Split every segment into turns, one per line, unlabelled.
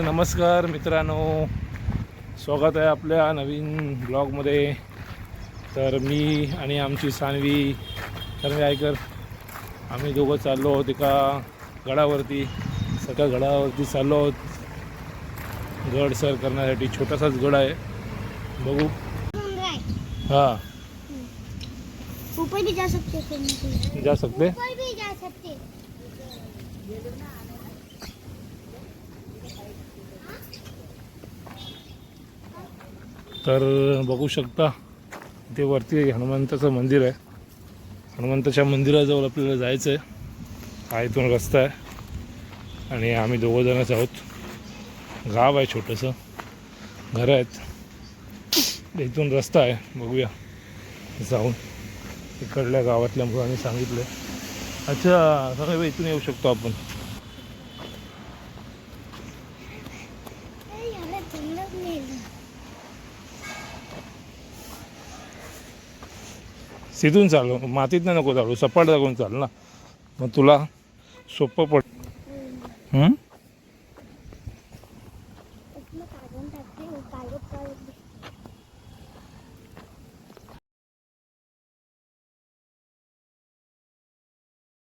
नमस्कार मित्रांनो. स्वागत आहे आपल्या नवीन ब्लॉगमध्ये. तर मी आणि आमची सानवी तर आयकर आम्ही दोघं चाललो आहोत एका गडावरती. सगळ्या गडावरती चाललो आहोत. गड सर करण्यासाठी छोटासाच गड आहे. बघू. हां.
जा सकते. हैं
जा सकते
ऊपर भी जा सकते
तर बघू शकता ते वरती हनुमंताचं मंदिर आहे. हनुमंताच्या मंदिराजवळ आपल्याला जायचं आहे हा इथून रस्ता आहे. आणि आम्ही दोघं जणच आहोत. गाव आहे छोटंसं. घरं आहेत. इथून रस्ता आहे. बघूया. जाऊन. इकडल्या गावातल्या मुलांनी सांगितलं अच्छा सगळे इथून येऊ शकतो आपण. तिथून चाल मातीत नाही नको चालू सपाट जागून चाल ना. मग तुला सोपं पड.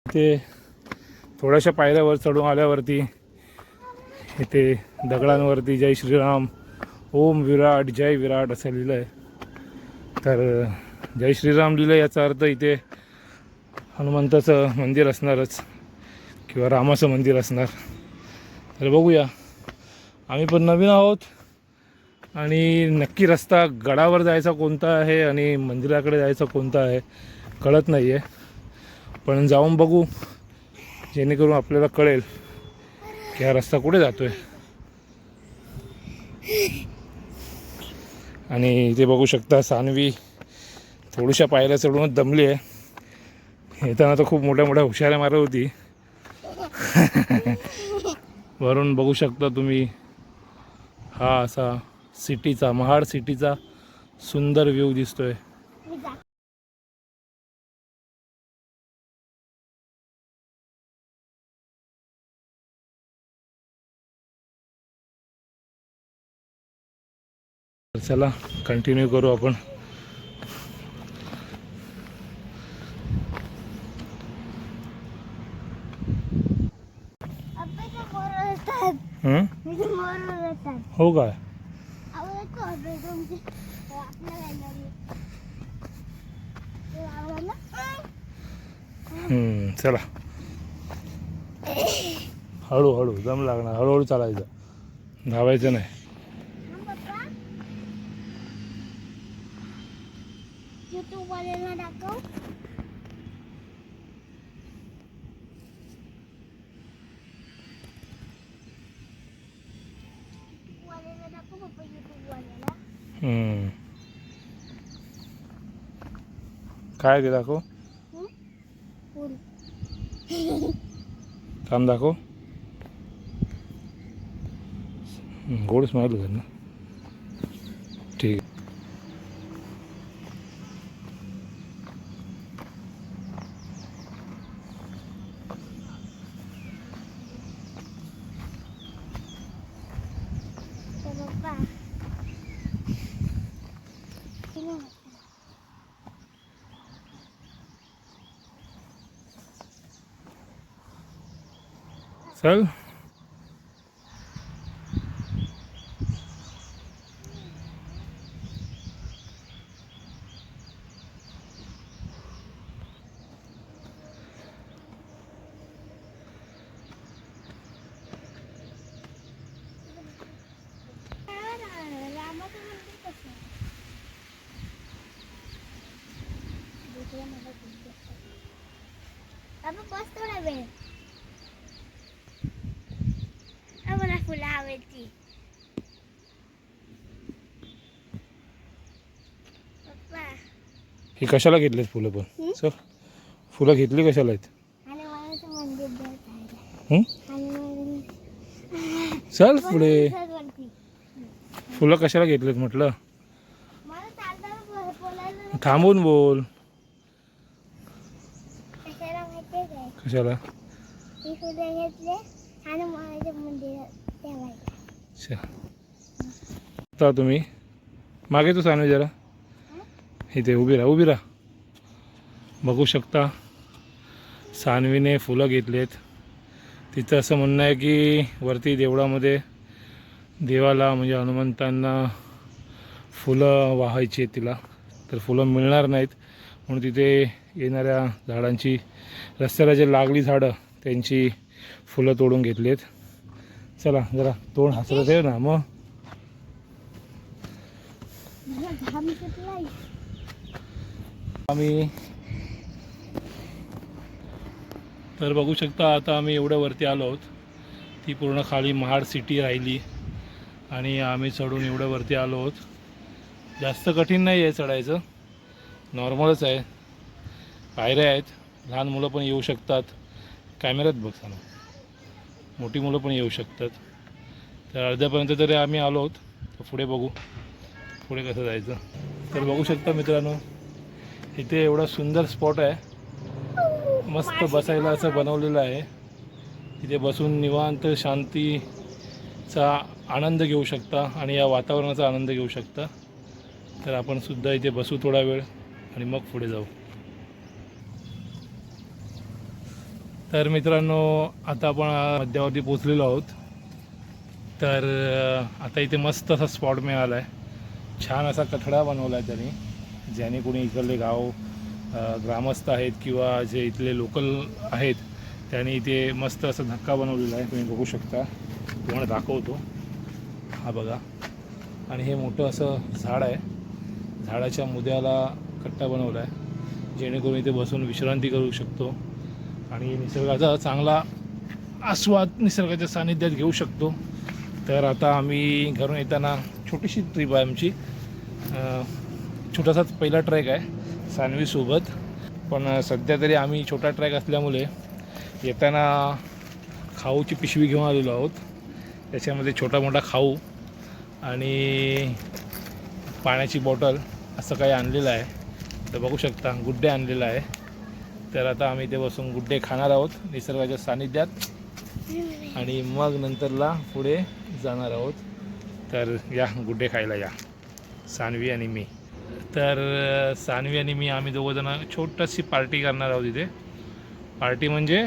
ते थोड्याशा पायऱ्यावर चढून आल्यावरती इथे दगडांवरती जय श्रीराम ओम विराट जय विराट असं लिहिलं आहे तर जय श्रीराम लिहिलं याचा अर्थ इथे हनुमंताचं मंदिर असणारच किंवा रामाचं मंदिर असणार. तर बघूया. आम्ही पण नवीन आहोत आणि नक्की रस्ता गडावर जायचा कोणता आहे आणि मंदिराकडे जायचा कोणता आहे कळत नाही आहे पण जाऊन बघू. जेणेकरून आपल्याला कळेल की हा रस्ता कुठे जातो आहे आणि इथे बघू शकता सानवी थोड्याशा पायऱ्या चढूनच दमली आहे. येताना तर खूप मोठ्या मोठ्या हुशाऱ्या मारत होती. वरून बघू शकता तुम्ही हा असा सिटीचा महाड सिटीचा सुंदर व्ह्यू दिसतोय. चला कंटिन्यू करू आपण
अबे ते मोर असतात
हं?
मी ते मोर असतात
हो काय
आवडत को अबे तुमचे आपल्या गॅलरी ते आवडलं
हो? काय? चला. हळूहळू दम लागणार. हळूहळू चालायचं. धावायचं नाही
हम पप्पा यूट्यूब वाल्यांना दाखव वाल्यांना दाखव पप्पा यूट्यूब वाल्याला
हं. काय ते दाखव.
फुल.
थांब दाखव. गोड स्माईल कर ना ठीक आहे
तर पप्पा
चल.
रामाचं मंदिर कसं आहे? दुसरं मला कोणतं? बाबा बस थोडा वेळ अ, मला फुलं आवडती. पप्पा.
ही कशाला घेतलीस फुलं पण? चल फुलं घेतली कशाला आहेत? चल पुढे. फुलं कशाला घेतलीत म्हटलं? थांबून बोल.
कशाला घेतले हनुमानाच्या मंदिरात
अच्छा. आता तुम्ही मागे तू सानवी जरा. इथे उभी राहा उभी राहा. बघू शकता सानवीने फुलं घेतलेत. तिथं असं म्हणणं आहे की वरती देवळामध्ये देवाला म्हणजे हनुमंतांना फुलं वाहायची आहेत तिला. तर फुलं मिळणार नाहीत. म्हणून तिथे येणाऱ्या झाडांची रस्त्याला जे लागली झाडं त्यांची फुलं तोडून घेतली आहेत चला जरा तोंड हसरत आहे ना मग. आम्ही तर बघू शकता आता आम्ही एवढ्या वरती आलो आहोत. ती पूर्ण खाली महाड सिटी राहिली आणि आम्ही चढून एवढ्या वरती आलो आहोत. जास्त कठीण नाही आहे चढायचं. नॉर्मलच आहे. पायऱ्या आहेत. लहान मुलं पण येऊ शकतात. कॅमेऱ्यात बघ मोठी मुलं पण येऊ शकतात. तर अर्ध्यापर्यंत तरी आम्ही आलो आहोत. तर पुढे बघू. पुढे कसं जायचं. तर बघू शकता मित्रांनो इथे एवढा सुंदर स्पॉट आहे. मस्त बसायला असं बनवलेलं आहे. इथे बसून निवांत शांतीचा आनंद घेऊ शकता आणि या वातावरणाचा आनंद घेऊ शकता. तर आपण सुद्धा इथे बसू थोडा वेळ आणि मग पुढे जाऊ. तर मित्रांनो आता आपण मध्यावरती पोचलेलो आहोत. तर आता इथे मस्त असा स्पॉट मिळाला आहे छान असा कठडा बनवला आहे त्यांनी ज्याने कोणी इकडले गाव ग्रामस्थ आहेत किंवा जे इथले लोकल आहेत त्यांनी इथे मस्त असं धक्का बनवलेला आहे. तुम्ही बघू शकता. तुम्हाला दाखवतो. हा बघा. आणि हे मोठं असं झाड आहे. झाडाच्या मुद्याला कट्टा बनवला आहे जेणेकरून इथे बसून विश्रांती करू शकतो. आणि निसर्गाचा चांगला आस्वाद निसर्गाच्या सानिध्यात घेऊ शकतो. तर आता आम्ही घरून येताना छोटीशी ट्रिप आहे आमची. छोटासाच पहिला ट्रॅक आहे सानवीसोबत पण सध्या तरी आम्ही छोटा ट्रॅक असल्यामुळे येताना खाऊची पिशवी घेऊन आलेलो आहोत. त्याच्यामध्ये छोटा मोठा खाऊ आणि पाण्याची बॉटल असं काही आणलेलं आहे. तर बघू शकता गुड्डे आणलेलं आहे. तर आता आम्ही ते बसून गुड्डे खाणार आहोत निसर्गाच्या सानिध्यात. आणि मग नंतरला पुढे जाणार आहोत. तर या गुड्डे खायला या. सानवी आणि मी. तर सानवी आणि मी आम्ही दोघंजण छोटीशी पार्टी करणार आहोत इथे. पार्टी म्हणजे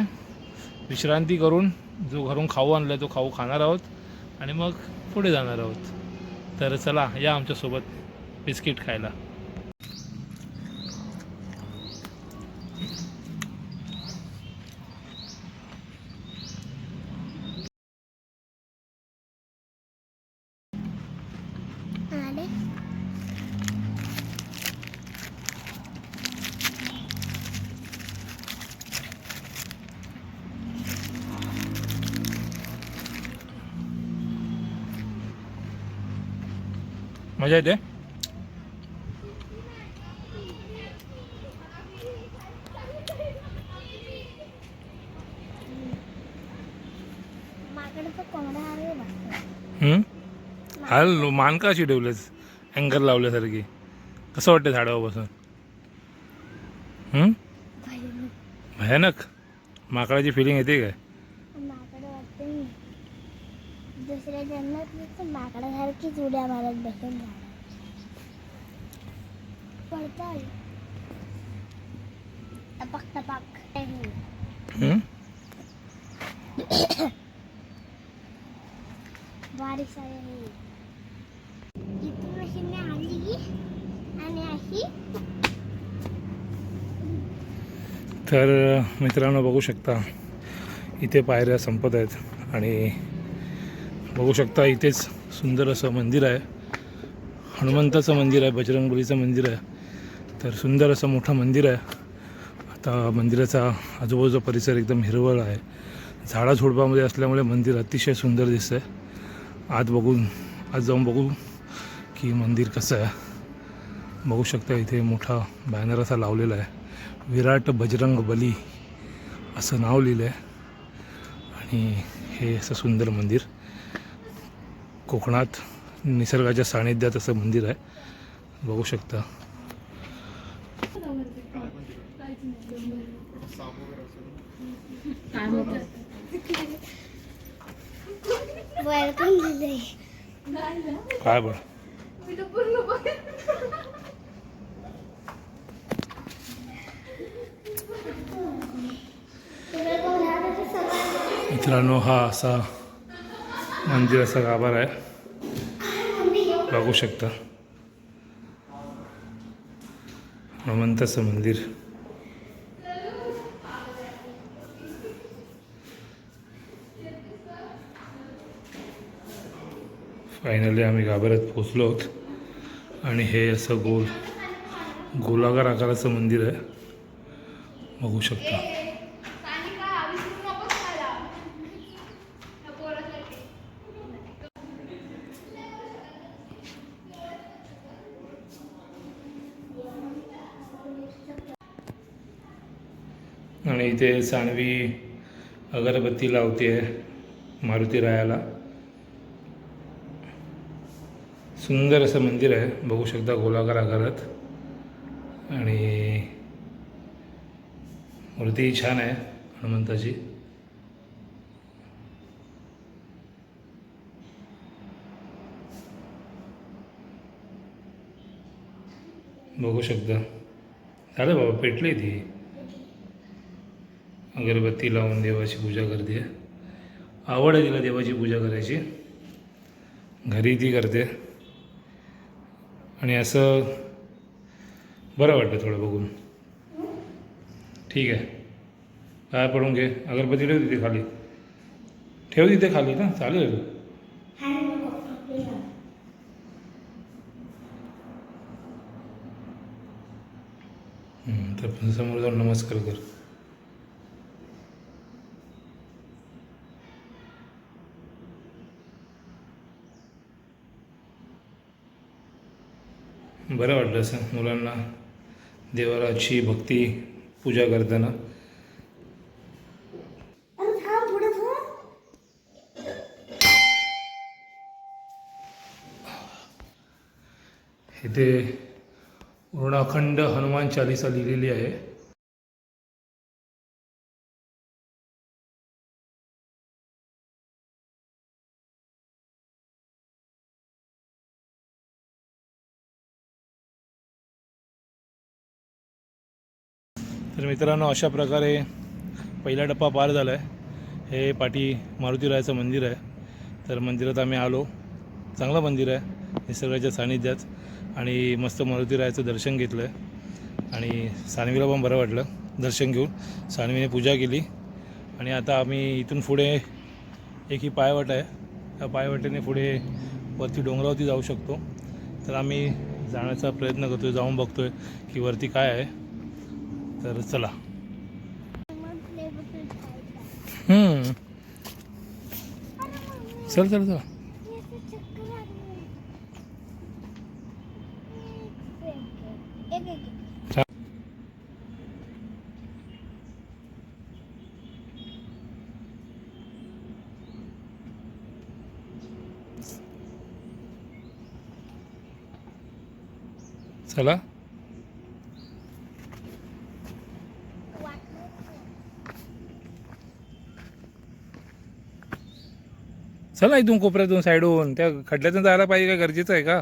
विश्रांती करून जो घरून खाऊ आणला तो खाऊ खाणार आहोत. आणि मग पुढे जाणार आहोत. तर चला या आमच्यासोबत बिस्किट खायला. मजा येते? हाल मान का अशी ठेवलेस अँकर लावल्यासारखी. कसं वाटतं झाडावर बसून? भयानक. माकडाची फिलिंग येते काय?
माकडे वाटते मी दुसऱ्या जन्मात माकडासारखीच उड्या मारत बसून झाड पडताल टपक टपक
हम्म?
बारीक आहे इथून अशी मी आली आणि अशी
तर मित्रांनो बघू शकता इथे पायऱ्या संपत आहेत. आणि बघू शकता इथेच सुंदर असं मंदिर आहे. हनुमंताचं मंदिर आहे बजरंगबलीचं मंदिर आहे. तर सुंदर असं मोठं मंदिर आहे. आता मंदिराचा आजूबाजूचा परिसर एकदम हिरवळ आहे. झाडाझुडपामध्ये असल्यामुळे मंदिर अतिशय सुंदर दिसतं आहे आत बघून आज जाऊन बघू की मंदिर कसं आहे. बघू शकता इथे मोठा बॅनर असा लावलेला आहे. विराट बजरंग बली असं नाव लिहिलं आहे आणि हे असं सुंदर मंदिर. कोकणात निसर्गाच्या सानिध्यात असं मंदिर आहे. बघू शकता.
वेलकम दिलंय
काय बरं? मित्रांनो हा असा मंदिर असा गाभार आहे. बघू शकता. हनुमंताचं मंदिर. फायनली आम्ही गाभाऱ्यात पोचलो आहोत. आणि हे असं गोल गोलाकार आकाराचं मंदिर आहे. बघू शकता. आणि इथे सानवी अगरबत्ती लावते मारुती रायाला. सुंदर असं मंदिर आहे. बघू शकता गोलाकार आकारात. आणि मूर्ती छान आहे हनुमंताची. बघू शकता. झालं बाबा पेटली ती. अगरबत्ती लावून देवाची पूजा करते. आवड आहे तिला देवाची पूजा करायची. घरी ती करते. आणि असं बरं वाटतं थोडं बघून. ठीक आहे. काय पडून घे. अगरबत्ती ठेव तिथे खाली. ठेव तिथे खाली ना. चालेल. तर समोर जाऊन नमस्कार कर. बरं वाटलं असं मुलांना देवाची भक्ती पूजा करताना. इथे पूर्ण अखंड हनुमान चालिसा लिहिलेली आहे. तर मित्रांनो अशा प्रकारे पहिला टप्पा पार झाला आहे हे पाठी मारुतीरायाचं मंदिर आहे. तर मंदिरात आम्ही आलो. चांगलं मंदिर आहे. निसर्गाच्या सानिध्यात. आणि मस्त मारुतीरायाचं दर्शन घेतलं आहे आणि सानवीला पण बरं वाटलं दर्शन घेऊन. सानवीने पूजा केली. आणि आता आम्ही इथून पुढे एक ही पायवाट आहे. त्या पायवाटेने पुढे वरती डोंगरावरती जाऊ शकतो. तर आम्ही जाण्याचा प्रयत्न करतो आहे जाऊन बघतो आहे की वरती काय आहे. तर चला. हम्म. चल चल चल.
एक एक
चला. चला इथून कोपऱ्यातून साईडून त्या खड्ड्यातून जायला पाहिजे काय गरजेचं आहे का?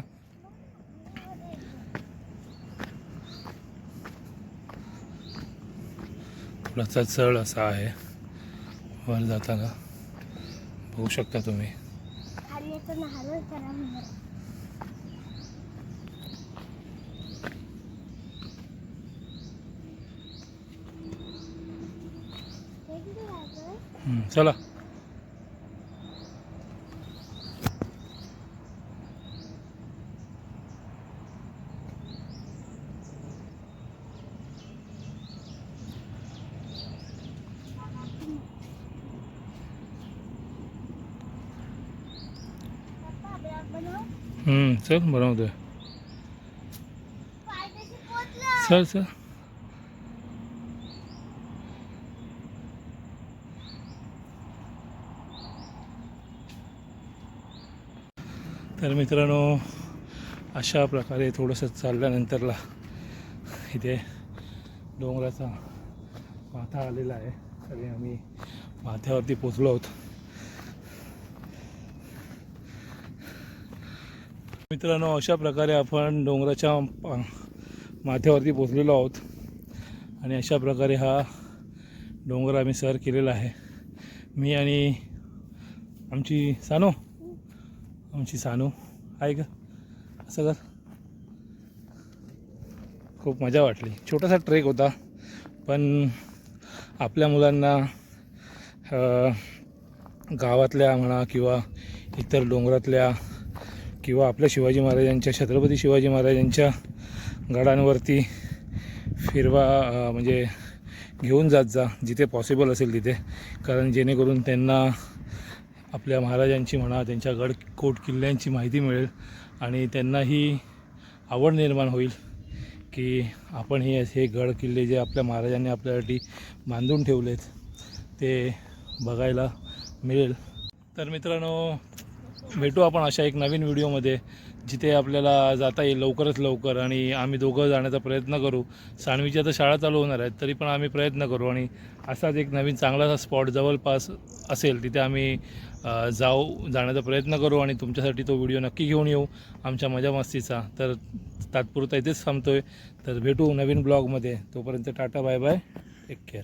थोडासा चढ असा आहे. वर जाताना बघू शकता तुम्ही. चला. चल बनवतोय चल चल तर मित्रांनो अशा प्रकारे थोडंसं चालल्यानंतरला इथे डोंगराचा माथा आलेला आहे. तरी आम्ही माथ्यावरती पोचलो आहोत. मित्रांनो अशा प्रकारे आपण डोंगराच्या माथ्यावरती पोचलेलो आहोत. आणि अशा प्रकारे हा डोंगर आम्ही सर केलेला आहे. मी आणि आमची सानू आमची सानू आहे का असं कर. खूप मजा वाटली. छोटासा ट्रेक होता पण आपल्या मुलांना गावातल्या म्हणा किंवा इतर डोंगरातल्या किंवा आपल्या शिवाजी महाराजांच्या छत्रपती शिवाजी महाराजांच्या गडांवरती फिरवा म्हणजे घेऊन जात जा जिथे पॉसिबल असेल तिथे. कारण जेणेकरून त्यांना आपल्या महाराजांची म्हणा त्यांच्या गड कोट किल्ल्यांची माहिती मिळेल आणि त्यांनाही आवड निर्माण होईल की आपण हे हे गड किल्ले जे आपल्या महाराजांनी आपल्यासाठी बांधून ठेवलेत ते बघायला मिळेल. तर मित्रांनो भेटू आपण अशा एक नवीन व्हिडिओमध्ये जिथे आपल्याला जाता येईल लवकरच लवकर आणि आम्ही दोघं जाण्याचा प्रयत्न करू. सानवीची आता शाळा चालू होणार आहेत तरी पण आम्ही प्रयत्न करू आणि असाच एक नवीन चांगलासा स्पॉट जवळपास असेल तिथे आम्ही जाऊ जाण्याचा प्रयत्न करू आणि तुमच्यासाठी तो व्हिडिओ नक्की घेऊन येऊ आमच्या मजा मस्तीचा. तर तात्पुरता इथेच थांबतो आहे तर भेटू नवीन ब्लॉगमध्ये तोपर्यंत tata bye bye. Take care